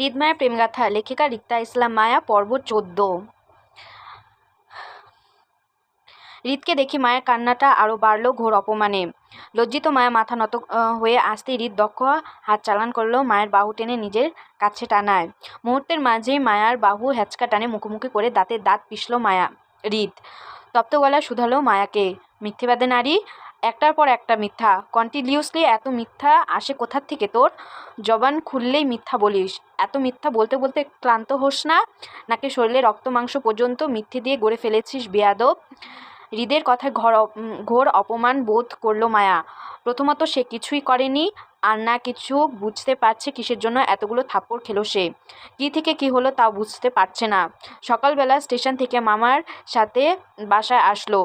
হৃদমায়ের প্রেমগাথা, লেখিকা রিক্তা ইসলাম মায়া, পর্ব চোদ্দ। হৃদকে দেখি মায়ের কান্নাটা আরও বাড়ল ঘোর অপমানে। লজ্জিত মায়া মাথা নত হয়ে আসতেই হৃদ দক্ষ হাত চালান করল মায়ের বাহু টেনে নিজের কাছে টানায়। মুহূর্তের মাঝেই মায়ার বাহু হ্যাচকা টানে মুখোমুখি করে দাঁতে দাঁত পিষল মায়া, হৃদ। তপ্ত গলায় শুধালো মায়াকে, মিথ্যেবাদে নারী একটার পর একটা মিথ্যা। কন্টিনিউসলি এত মিথ্যা আসে কোথার থেকে তোর? জবান খুললেই মিথ্যা বলিস। এত মিথ্যা বলতে বলতে ক্লান্ত হোস না, নাকি শরীরে রক্ত মাংস পর্যন্ত মিথ্যে দিয়ে গড়ে ফেলেছিস, বেয়াদব? হৃদের কথায় ঘর ঘোর অপমান বোধ করল মায়া। প্রথমত সে কিছুই করেনি, আর না কিছু বুঝতে পারছে কিসের জন্য এতগুলো থাপ্পড় খেলো সে। কী থেকে কী হলো তাও বুঝতে পারছে না। সকালবেলা স্টেশন থেকে মামার সাথে বাসায় আসলো।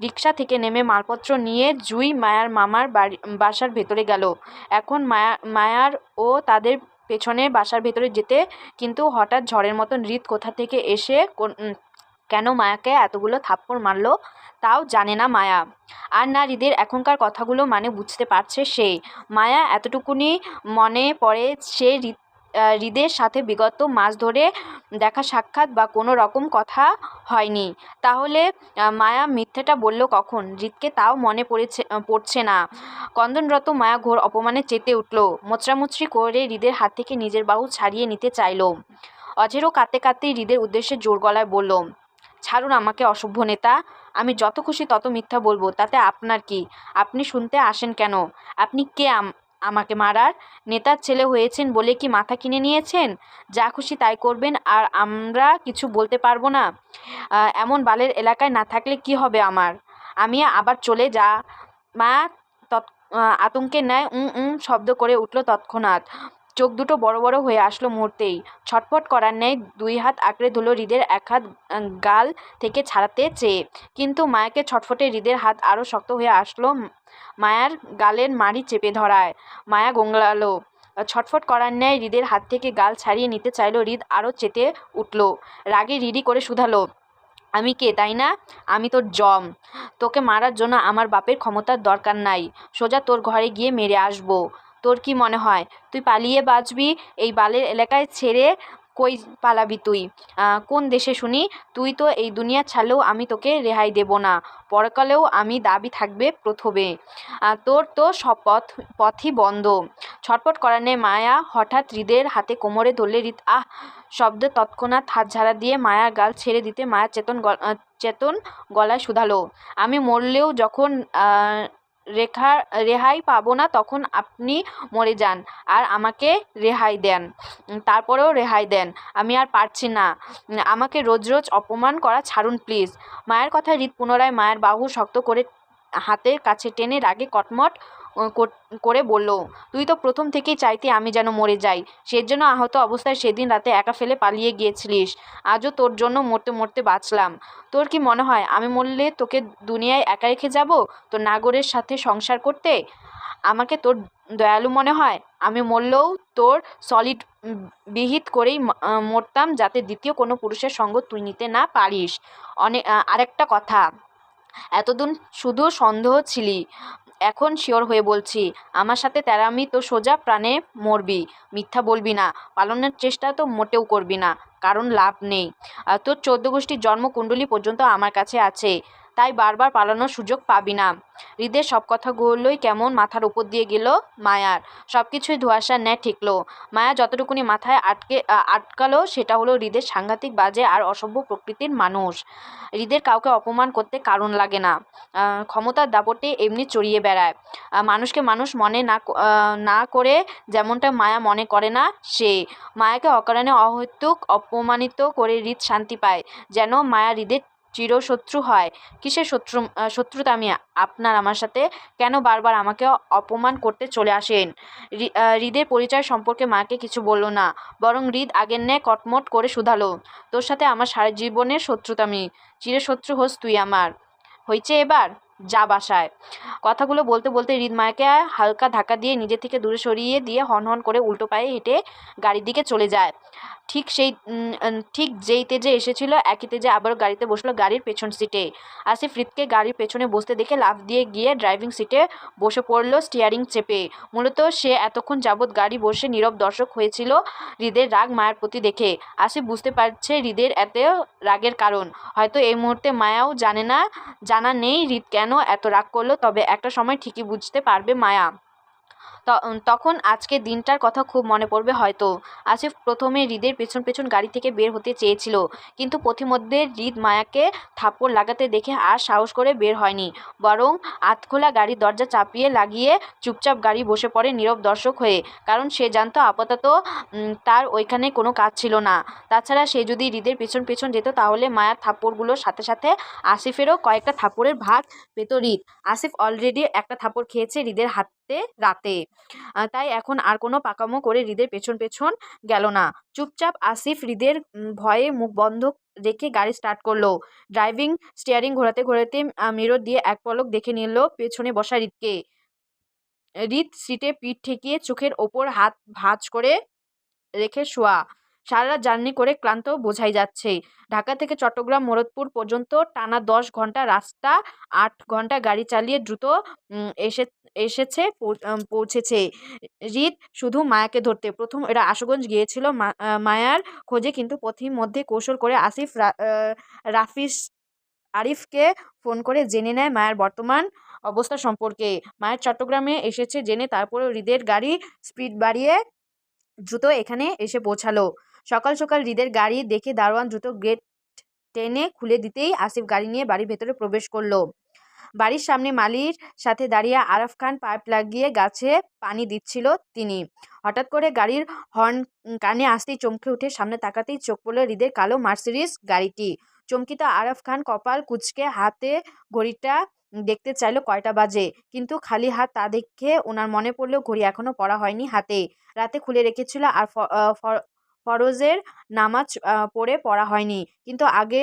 রিক্সা থেকে নেমে মালপত্র নিয়ে জুই মায়ার মামার বাড়ি বাসার ভেতরে গেল। এখন মায়া মায়ার ও তাদের পেছনে বাসার ভেতরে যেতে কিন্তু হঠাৎ ঝড়ের মতন হৃদ কোথা থেকে এসে কেন মায়াকে এতগুলো থাপ্পড় মারলো তাও জানে না মায়া। আর না হৃদের এখনকার কথাগুলো মানে বুঝতে পারছে সে। মায়া এতটুকুনি মনে পড়ে সে আহ, হৃদের সাথে বিগত মাস ধরে দেখা সাক্ষাৎ বা কোনো রকম কথা হয়নি। তাহলে মায়া মিথ্যেটা বলল কখন? হৃদকে তাও মনে পড়েছে পড়ছে না। কন্দনরত মায়া ঘোর অপমানে চেতে উঠল। মোচড়ামুচড়ি করে হৃদের হাত থেকে নিজের বাহু ছাড়িয়ে নিতে চাইল। অঝেরও কাঁদতে কাঁদতেই হৃদের উদ্দেশ্যে জোর গলায় বলল, ছাড়ুন আমাকে, অসভ্য নেতা। আমি যত খুশি তত মিথ্যা বলব। তাতে আপনার কি? আপনি শুনতে আসেন কেন? আপনি কে আমাকে মারার। নেতার ছেলে হয়েছেন বলে কি মাথা কিনে নিয়েছেন? যা খুশি তাই করবেন আর আমরা কিছু বলতে পারব না। এমন বালের এলাকায় না থাকলে কি হবে আমার? আমি আবার চলে যা। মা তৎ আতঙ্কের ন্যায় উম উম, শব্দ করে উঠল তৎক্ষণাৎ। চোখ দুটো বড় বড় হয়ে আসলো মুহূর্তেই। ছটফট করার ন্যায় দুই হাত আঁকড়ে ধুলো হৃদের, এক হাত গাল থেকে ছাড়াতে চেয়ে। কিন্তু মায়াকে ছটফটে হৃদের হাত আরও শক্ত হয়ে আসলো মায়ার গালের মাড়ি চেপে ধরায়। মায়া গোংলালো ছটফট করার ন্যায় হৃদের হাত থেকে গাল ছাড়িয়ে নিতে চাইলো হৃদ আরও চেতে উঠল। রাগে রিডি করে শুধালো, আমি কে, তাই না? আমি তোর জম। তোকে মারার জন্য আমার বাপের ক্ষমতার দরকার নাই। সোজা তোর ঘরে গিয়ে মেরে আসব। তোর কি মনে হয়? তুই পালিয়ে বাঁচবি এই বালের এলাকায় ছেড়ে কই পালাবি তুই? কোন দেশে শুনি? তুই তো এই দুনিয়া ছাড়লেও আমি তোকে রেহাই দেব না। পরকালেও আমি দাবি থাকবে প্রথমে। তোর তো সব পথ, পথই বন্ধ। ছটপট করার নেই মায়া। হঠাৎ হৃদের হাতে কোমরে ধরলে হৃদ, আহ! শব্দে তৎক্ষণাৎ হাত ঝাড়া দিয়ে মায়ার গাল ছেড়ে দিতে মায়া চেতন চেতন গলায় শুধালো। আমি মরলেও যখন রেখা, রেহাই পাবো না তখন আপনি মরে যান আর আমাকে রেহাই দেন। তারপরেও রেহাই দেন। আমি আর পারছি না। আমাকে রোজ রোজ অপমান করা ছাড়ুন প্লিজ। মায়ের কথায় হৃদ পুনরায় মায়ের বাহু শক্ত করে হাতের কাছে টেনে রাগে কটমট কর- বলল, তুই তো প্রথম থেকেই চাইতে আমি যেন মরে যাই। সেজন্য আহত অবস্থায় সেদিন রাতে একা ফেলে পালিয়ে গিয়েছিলিস। আজও তোর জন্য মরতে মরতে বাঁচলাম। তোর কি মনে হয়, আমি মরলে তোকে দুনিয়ায় একা রেখে যাব? তোর নাগরের সাথে সংসার করতে? আমাকে তোর দয়ালু মনে হয়? আমি মরলেও তোর সলিড বিহিত করেই মরতাম যাতে দ্বিতীয় কোনো পুরুষের সঙ্গ তুই নিতে না পারিস। অনেক আরেকটা কথা। এতদিন শুধু সন্দেহ ছিলি। এখন শিওর হয়ে বলছি, আমার সাথে তেরামি তো সোজা প্রাণে মরবি, মিথ্যা বলবি না, পালনের চেষ্টা তো মোটেও করবি না, কারণ লাভ নেই। তোর চোদ্দ গোষ্ঠীর জন্মকুণ্ডলী পর্যন্ত আমার কাছে আছে। তাই বারবার পালানোর সুযোগ পাবি না। হৃদের সব কথাগুলোই কেমন মাথার উপর দিয়ে গেল মায়ার। সব কিছুই ধোঁয়াশার ন্যায় ঠেকলো। মায়া যতটুকুনি মাথায় আটকে আটকালো, সেটা হলো হৃদের সাংঘাতিক বাজে আর অসভ্য প্রকৃতির মানুষ। হৃদের কাউকে অপমান করতে কারণ লাগে না। ক্ষমতার দাপটে এমনি চড়িয়ে বেড়ায়। মানুষকে মানুষ মনে না না করে যেমনটা মায়া মনে করে না, সে। মায়াকে অকারণে অহৈতুক, অপমানিত করে হৃদ শান্তি পায়। যেন মায়া হৃদের চিরশত্রু হয়। কিসের শত্রু শত্রুতা আমি আপনার আমার সাথে? কেন বারবার আমাকে অপমান করতে চলে আসেন? হৃদের পরিচয় সম্পর্কে মাকে কিছু বলল না, বরং হৃদ আগের ন্যায় কটমট করে শুধালো। তোর সাথে আমার সারা জীবনের শত্রুতামি চিরশত্রু হোস তুই আমার। হয়েছে এবার? যা বাসায়। কথাগুলো বলতে বলতে হৃদ মায়াকে হালকা ধাক্কা দিয়ে নিজে থেকে দূরে সরিয়ে দিয়ে হন হন করে উল্টো পায়ে হেঁটে গাড়ির দিকে চলে যায়। ঠিক সেই ঠিক যেই তেজে এসেছিল, একই তেজে আবারও গাড়িতে বসল গাড়ির পেছন সিটে আসিফ রিতকে গাড়ির পেছনে বসতে দেখে লাফ দিয়ে গিয়ে ড্রাইভিং সিটে বসে পড়ল স্টিয়ারিং চেপে। মূলত সে এতক্ষণ যাবৎ গাড়ি বসে নীরব দর্শক হয়েছিল হৃদের রাগ, মায়ের প্রতি দেখে। আসিফ বুঝতে পারছে হৃদের এত রাগের কারণ। হয়তো এই মুহূর্তে মায়াও জানে না, জানা নেই হৃদ কেন এত রাগ করল, তবে একটা সময় ঠিকই বুঝতে পারবে মায়া। তখন আজকের দিনটার কথা খুব মনে পড়বে হয়তো। আসিফ প্রথমে হৃদের পেছন পেছন গাড়ি থেকে বের হতে চেয়েছিল, কিন্তু পথিমধ্যে হৃদ মায়াকে থাপ্পড় লাগাতে দেখে আর সাহস করে বের হয়নি। বরং আতখোলা গাড়ির দরজা চাপিয়ে লাগিয়ে চুপচাপ গাড়ি বসে পড়ে নীরব দর্শক হয়ে, কারণ সে জানতো আপাতত তার ওইখানে কোনো কাজ ছিল না। তাছাড়া সে যদি হৃদের পেছন পেছন যেত তাহলে মায়ার থাপ্পড়গুলোর সাথে সাথে আসিফেরও কয়েকটা থাপ্পড়ের ভাগ পেত হৃদ। আসিফ অলরেডি একটা থাপ্পড় খেয়েছে হৃদের হাতে রাতে। আহ, তাই এখন আর কোনো পাকামো করে হৃদের পেছন পেছন গেল না। চুপচাপ আসিফ হৃদের ভয়ে মুখ বন্ধ রেখে গাড়ি স্টার্ট করল। ড্রাইভিং স্টিয়ারিং ঘোরাতে ঘোরাতে মিরর দিয়ে এক পলক দেখে নিল পেছনে বসা হৃদকে। হৃদ সিটে পিঠ ঠেকিয়ে চোখের ওপর হাত ভাঁজ করে রেখে শোয়া। সারা জার্নি করে ক্লান্ত বোঝাই যাচ্ছে। ঢাকা থেকে চট্টগ্রাম, মোরদপুর পর্যন্ত টানা দশ ঘণ্টা রাস্তা, আট ঘণ্টা গাড়ি চালিয়ে দ্রুত এসে, এসেছে পৌঁছেছে। রিত শুধু মায়াকে ধরতে, প্রথম এরা আশুগঞ্জ গিয়েছিল মায়ার খোঁজে কিন্তু পথির মধ্যে কৌশল করে আসিফ রাফিস আরিফকে ফোন করে জেনে নেয় মায়ের বর্তমান অবস্থা সম্পর্কে। মায়ের চট্টগ্রামে এসেছে জেনে তারপরে হৃদের গাড়ি স্পিড বাড়িয়ে দ্রুত এখানে এসে পৌঁছালো। সকাল সকাল হৃদের গাড়ি দেখে দারোয়ান দ্রুত গেট টেনে খুলে দিতেই আসিফ গাড়ি নিয়ে বাড়ির ভেতরে প্রবেশ করল। বাড়ির সামনে মালির সাথে দাঁড়িয়ে আরাফ খান পাইপ লাগিয়ে গাছে পানি দিচ্ছিল তিনি। হঠাৎ করে গাড়ির হর্ন কানে আসতেই চমকে উঠে সামনে তাকাতেই চোখ পড়ল হৃদের কালো মার্সিডিস গাড়িটি। চমকিত আরাফ খান কপাল কুচকে হাতে ঘড়িটা দেখতে চাইলো কয়টা বাজে, কিন্তু খালি হাত তা দেখে ওনার মনে পড়ল ঘড়ি এখনও পড়া হয়নি হাতে। রাতে খুলে রেখেছিল আর ফরজের নামাজ পড়ে পড়া হয়নি। কিন্তু আগে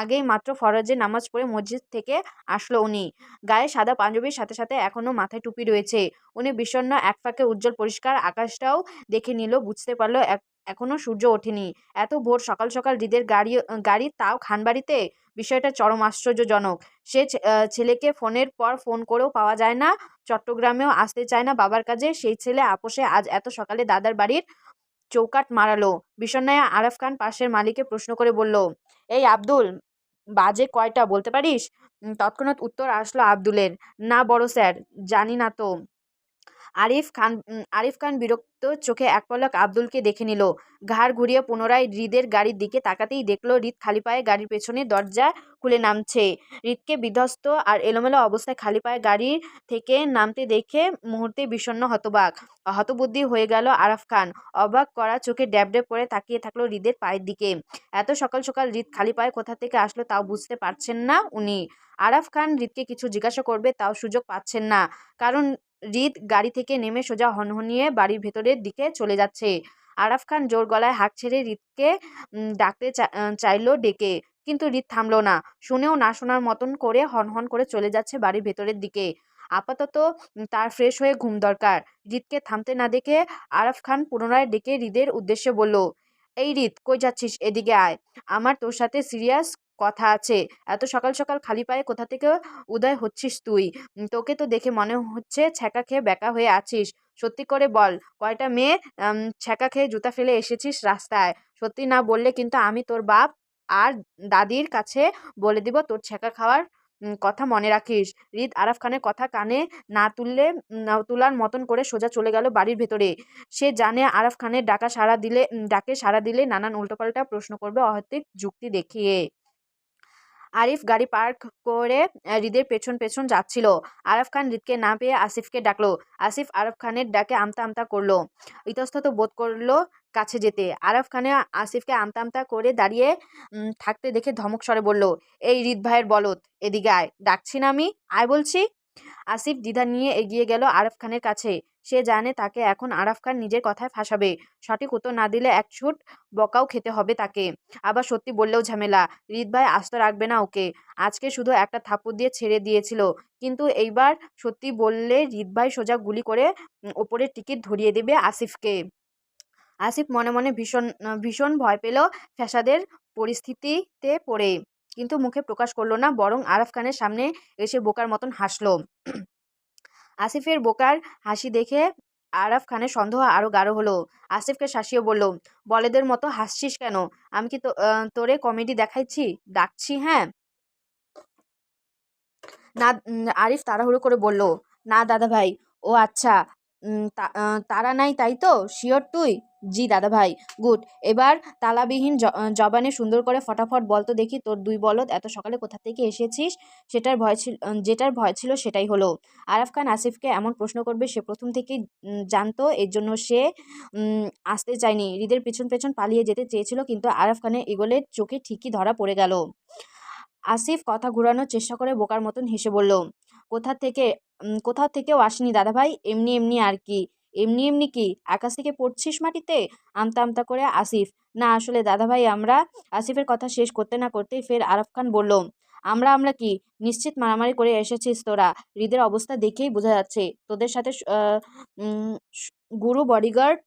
আগেই মাত্র ফরজের নামাজ পড়ে মসজিদ থেকে আসলো উনি। গায়ে সাদা পাঞ্জাবির সাথে সাথে এখনও মাথায় টুপি রয়েছে। উনি বিষণ্ণ এক ফাঁকে উজ্জ্বল পরিষ্কার আকাশটাও দেখে নিল, বুঝতে পারল এক- এখনও সূর্য ওঠেনি। এত ভোর সকাল সকাল হৃদের গাড়ি গাড়ি তাও খানবাড়িতে? বিষয়টা চরম আশ্চর্যজনক। সে ছেলেকে ফোনের পর ফোন করেও পাওয়া যায় না। চট্টগ্রামেও আসতে চায় না বাবার কাজে। সেই ছেলে আপোষে আজ এত সকালে দাদার বাড়ির চৌকাট মারালো। বিষণ্ণায়া আরফ খান পাশের মালিকে প্রশ্ন করে বলল, এই আব্দুল, বাজে কয়টা বলতে পারিস? তৎক্ষণাৎ উত্তর আসলো আব্দুলের, না বড় স্যার, জানি না তো। আরিফ খান আরিফ খান বিরক্ত চোখে এক পলক আব্দুলকে দেখে নিল। ঘাড় ঘুরিয়ে পুনরায় হৃদের গাড়ির দিকে তাকাতেই দেখল, হৃদ খালি পায়ে গাড়ির পেছনে দরজা খুলে নামছে। হৃদকে বিধ্বস্ত আর এলোমেলো অবস্থায় খালি পায়ে গাড়ি থেকে নামতে দেখে মুহূর্তে বিষণ্ণ, হতবাক। হতবুদ্ধি হয়ে গেল আরাফ খান। অবাক করা চোখে ড্যাব ড্যাব করে তাকিয়ে থাকল হৃদের পায়ের দিকে। এত সকাল সকাল হৃদ খালি পায়ে কোথা থেকে আসলো তাও বুঝতে পারছেন না উনি। আরাফ খান হৃদকে কিছু জিজ্ঞাসা করবে তাও সুযোগ পাচ্ছেন না। কারণ হৃদ গাড়ি থেকে নেমে সোজা হনহনিয়ে বাড়ির ভেতরের দিকে চলে যাচ্ছে। আরাফ খান জোর গলায় হাঁক ছেড়ে রিদকে ডাকতে চাইলো ডেকে। কিন্তু রিদ থামলো না। শুনেও না শোনার মতন করে হনহন করে চলে যাচ্ছে বাড়ির ভেতরের দিকে। আপাতত তার ফ্রেশ হয়ে ঘুম দরকার। হৃদকে থামতে না দেখে আরাফ খান পুনরায় ডেকে রিদের উদ্দেশ্যে বলল, এই হৃদ কই যাচ্ছিস? এদিকে আয়। আমার তোর সাথে সিরিয়াস কথা আছে। এত সকাল সকাল খালি পায়ে কোথা থেকে উদয় হচ্ছিস তুই? তোকে তো দেখে মনে হচ্ছে ছ্যাঁকা খেয়ে বেকা হয়ে আছিস। সত্যি করে বল, কয়টা মেয়ে ছ্যাঁকা খেয়ে জুতা ফেলে এসেছিস রাস্তায়? সত্যি না বললে কিন্তু আমি তোর বাপ আর দাদির কাছে বলে দিব তোর ছ্যাঁকা খাওয়ার কথা মনে রাখিস। রিদ আরাফ খানের কথা কানে না তুললে তোলার মতন করে সোজা চলে গেল বাড়ির ভেতরে। সে জানে আরাফ খানের ডাকা সাড়া দিলে ডাকে সাড়া দিলে নানান উল্টোপাল্টা প্রশ্ন করবে অহেতুক যুক্তি দেখিয়ে। আরিফ গাড়ি পার্ক করে হৃদের পেছন পেছন যাচ্ছিল। আরফ খান হৃদকে না পেয়ে আসিফকে ডাকলো। আসিফ আরফ খানের ডাকে আমতা আমতা করল। ইতস্তত বোধ করল কাছে যেতে। আরফ খানে আসিফকে আমতা আমতা করে দাঁড়িয়ে থাকতে দেখে ধমক স্বরে বলল, এই হৃদ ভাইয়ের বলত এদিকে আয়। ডাকছি না আমি, আয় বলছি। আসিফ দ্বিধা নিয়ে এগিয়ে গেল আরফ খানের কাছে। সে জানে তাকে এখন আরফ খান নিজের কথায় ফাঁসাবে। সঠিক উত্তর না দিলে এক ছুট বকাও খেতে হবে তাকে। আবার সত্যি বললেও ঝামেলা। রিত ভাই আস্ত রাখবে না ওকে। আজকে শুধু একটা থাপ্পড় দিয়ে ছেড়ে দিয়েছিল। কিন্তু এইবার সত্যি বললে রিত ভাই সোজা গুলি করে উম, ওপরের টিকিট ধরিয়ে দেবে আসিফকে। আসিফ মনে মনে ভীষণ ভীষণ ভয় পেল ফ্যাসাদের পরিস্থিতিতে পড়ে। কিন্তু মুখে প্রকাশ করল না, বরং আরফ খানের সামনে এসে বোকার মতন হাসলো। আসিফের বোকার হাসি দেখে আরাফ খানের সন্দেহ আরও গাঢ় হলো। আসিফকে শাসিয়ে বলল, বলেদের মতো হাসছিস কেন? আমি কি তোরে কমেডি দেখাইছি? ডাকছি হ্যাঁ? না আরিফ তাড়াহুড়ো করে বলল, না দাদা ভাই ও আচ্ছা তারা নাই, তাই তো? শিওর তুই? জি দাদা ভাই গুড। এবার তালাবিহীন জবানে সুন্দর করে ফটাফট বলতো দেখি তোর দুই বলদ এত সকালে কোথা থেকে এসেছিস? সেটার ভয় ছিল যেটার ভয় ছিল সেটাই হলো। আরাফ খান আসিফকে এমন প্রশ্ন করবে সে প্রথম থেকেই জানতো, এর জন্য সে আসতে চায়নি। হৃদের পেছন পেছন পালিয়ে যেতে চেয়েছিল, কিন্তু আরাফ খানের এগোলে চোখে ঠিকই ধরা পড়ে গেল। আসিফ কথা ঘোরানোর চেষ্টা করে বোকার মতন হেসে বলল কোথা থেকে কোথাও থেকেও আসেনি দাদাভাই। এমনি এমনি আর কি। এমনি এমনি কি? আকাশ থেকে পড়ছিস মাটিতে? আমতা আমতা করে আসিফ। না, আসলে দাদাভাই, আমরা আসিফের কথা শেষ করতে না করতেই ফের আরফ খান বলল, আমরা আমরা কি? নিশ্চিত মারামারি করে এসেছিস তোরা। হৃদের অবস্থা দেখেই বোঝা যাচ্ছে। তোদের সাথে গুরু বডিগার্ড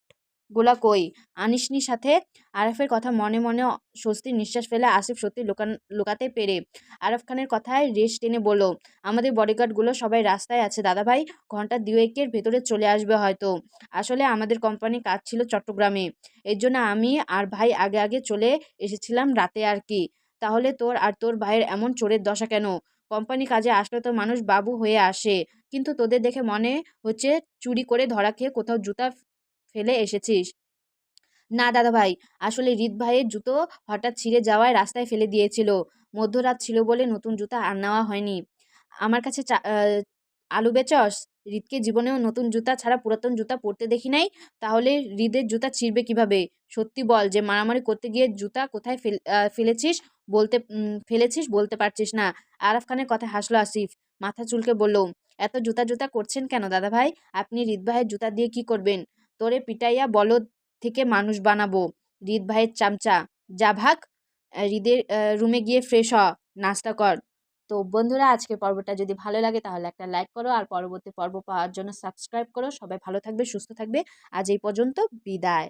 গুলা কই? আনিসনির সাথে আরফের কথা মনে মনে স্বস্তির নিঃশ্বাস ফেলে আসিফ সত্যি লুকান, লুকাতে পেরে আরফ খানের কথায় রেশ টেনে বলল, আমাদের বডিগার্ডগুলো সবাই রাস্তায় আছে, দাদাভাই। ঘণ্টা দুয়েকের ভেতরে চলে আসবে হয়তো। আসলে আমাদের কোম্পানি কাজ ছিল চট্টগ্রামে। এর জন্য আমি আর ভাই আগে আগে চলে এসেছিলাম রাতে আর কি। তাহলে তোর আর তোর ভাইয়ের এমন চোরের দশা কেন? কোম্পানি কাজে আসলে তো মানুষ বাবু হয়ে আসে। কিন্তু তোদের দেখে মনে হচ্ছে চুরি করে ধরা খেয়ে কোথাও জুতা ফেলে এসেছিস? না দাদা ভাই আসলে রিত ভাইয়ের জুতো হঠাৎ ছিঁড়ে যাওয়ায় রাস্তায় ফেলে দিয়েছিল। মধ্যরাত ছিল বলে নতুন জুতা আর নেওয়া হয়নি। আমার কাছে আলু বেচস? রিতকে জীবনেও নতুন জুতা ছাড়া পুরাতন জুতা পরতে দেখি নাই? তাহলে হৃদের জুতা ছিঁড়বে কীভাবে? সত্যি বল যে মারামারি করতে গিয়ে জুতা কোথায় ফেল ফেলেছিস বলতে ফেলেছিস বলতে পারছিস না। আরাফ খানের কথা হাসলো আসিফ। মাথা চুলকে বলল, এত জুতা জুতা করছেন কেন দাদা ভাই আপনি রিত ভাইয়ের জুতা দিয়ে কি করবেন? তোরে পিটাইয়া বলদ থেকে মানুষ বানাবো। হৃদ ভাইয়ের চামচা। যা ভাগ হৃদের রুমে গিয়ে ফ্রেশ হ। নাস্তা কর। তো বন্ধুরা, আজকের পর্বটা যদি ভালো লাগে তাহলে একটা লাইক করো আর পরবর্তী পর্ব পাওয়ার জন্য সাবস্ক্রাইব করো। সবাই ভালো থাকবে, সুস্থ থাকবে। আজ এই পর্যন্ত বিদায়।